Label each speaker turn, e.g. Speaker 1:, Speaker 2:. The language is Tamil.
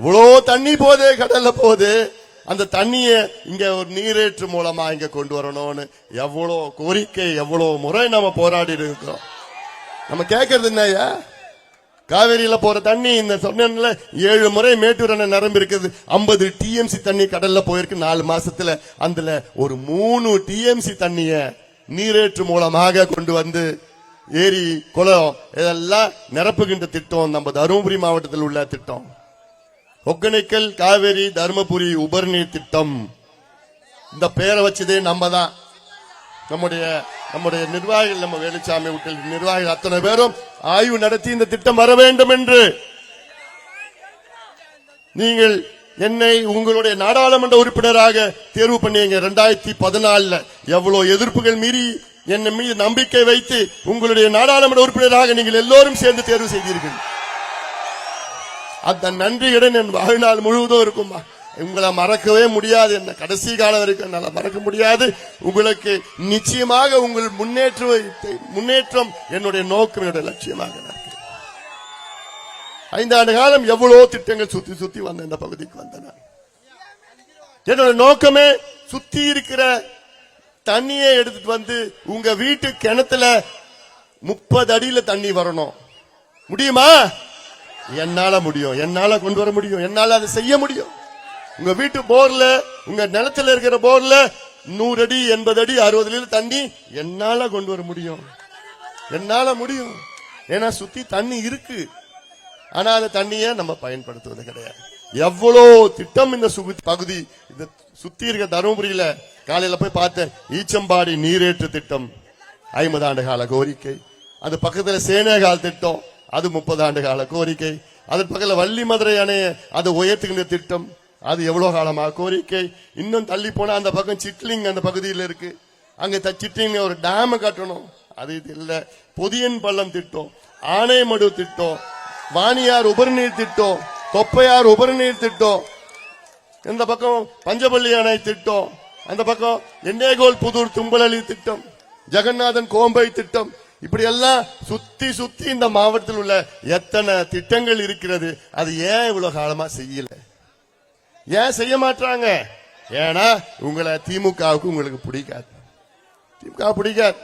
Speaker 1: இவ்வளோ தண்ணி போதே கடல்ல போது அந்த தண்ணியை இங்க ஒரு நீரேற்று மூலமா இங்க கொண்டு வரணும்னு எவ்வளோ கோரிக்கை எவ்வளோ முறை நம்ம போராடி இருக்கிறோம் நம்ம கேட்கறது என்னய்யா? காவேரியில போற தண்ணி இந்த சொன்ன ஏழு முறை மேட்டூர் அணை நிரம்பி இருக்குது. ஐம்பது டிஎம்சி தண்ணி கடல்ல போயிருக்கு. நாலு மாசத்துல அதுல ஒரு மூணு டிஎம்சி தண்ணிய நீரேற்று மூலமாக கொண்டு வந்து ஏரி குளம் இதெல்லாம் நிரப்புகின்ற திட்டம் நம்ம தருமபுரி மாவட்டத்தில் உள்ள திட்டம். ஒகேனக்கல் காவேரி தருமபுரி உபரிநீர் திட்டம். இந்த பேரை வச்சதே நம்ம தான் நம்முடைய நம்முடைய நிர்வாகிகள் நம்ம வேலுச்சாமி விட்டல் நிர்வாகிகள் அத்தனை பேரும் ஆய்வு நடத்தி இந்த திட்டம் வர வேண்டும் என்று. நீங்கள் என்னை உங்களுடைய நாடாளுமன்ற உறுப்பினராக தேர்வு பண்ணீங்க ரெண்டாயிரத்தி பதினாலுல. எவ்வளவு எதிர்ப்புகள் மீறி என்னை மீது நம்பிக்கை வைத்து உங்களுடைய நாடாளுமன்ற உறுப்பினராக நீங்கள் எல்லோரும் சேர்ந்து தேர்வு செய்தீர்கள். அந்த நன்றியுடன் என் வாழ்நாள் முழுவதும் இருக்குமா உங்களை மறக்கவே முடியாது. என்ன கடைசி காலம் வரைக்கும் என்னால மறக்க முடியாது. உங்களுக்கு நிச்சயமாக உங்கள் முன்னேற்ற முன்னேற்றம் என்னுடைய நோக்கம் என்னுடைய லட்சியமாக ஐந்தாண்டு காலம் எவ்வளவு திட்டங்கள் சுத்தி சுத்தி வந்த இந்த பகுதிக்கு வந்தன என்னோட நோக்கமே சுத்தி இருக்கிற தண்ணியை எடுத்துட்டு வந்து உங்க வீட்டு கிணத்துல முப்பது அடியில தண்ணி வரணும். முடியுமா? என்னால முடியும். என்னால கொண்டு வர முடியும். என்னால அதை செய்ய முடியும். உங்க வீட்டு போர்ல உங்க நிலத்துல இருக்கிற போர்ல நூறு அடி எண்பது அடி அறுபது அடியில் தண்ணி என்னால கொண்டு வர முடியும். என்னால முடியும். ஏன்னா சுத்தி தண்ணி இருக்கு. ஆனா அந்த தண்ணியை நம்ம பயன்படுத்துவது கிடையாது. எவ்வளோ திட்டம் இந்த சுகு- பகுதி. இந்த சுத்தி இருக்க தருமபுரியில காலையில போய் பார்த்தேன். ஈச்சம்பாடி நீரேற்று திட்டம். ஐம்பது ஆண்டு கால கோரிக்கை. அது பக்கத்துல சேனேகால் திட்டம். அது முப்பது ஆண்டு கால கோரிக்கை. அதன் பக்கத்தில் வள்ளி மதுரை அணையை அது உயர்த்துகின்ற திட்டம். அது எவ்வளோ காலமாக கோரிக்கை. இன்னும் தள்ளி போனால் அந்த பக்கம் சிட்லிங் அந்த பகுதியில் இருக்கு. அங்கே சிட்லிங் ஒரு டேம் கட்டணும். அது இது பொதியன் பள்ளம் திட்டம் ஆனைமடு திட்டம் வாணியார் உபரிநீர் திட்டம் தொப்பையார் உபரிநீர் திட்டம் இந்த பக்கம் பஞ்சபள்ளி அணை திட்டம் அந்த பக்கம் எண்ணேகோல் புதூர் தும்பலி திட்டம் ஜெகநாதன் கோம்பை திட்டம் இப்படி எல்லாம் சுத்தி சுத்தி இந்த மாவட்டத்தில் உள்ள எத்தனை திட்டங்கள் இருக்கிறது அது ஏன் இவ்வளவு காலமா செய்யல? ஏன் செய்ய மாட்டாங்க ஏன்னா உங்களை திமுகவுக்கு உங்களுக்கு பிடிக்காது. திமுக பிடிக்காது.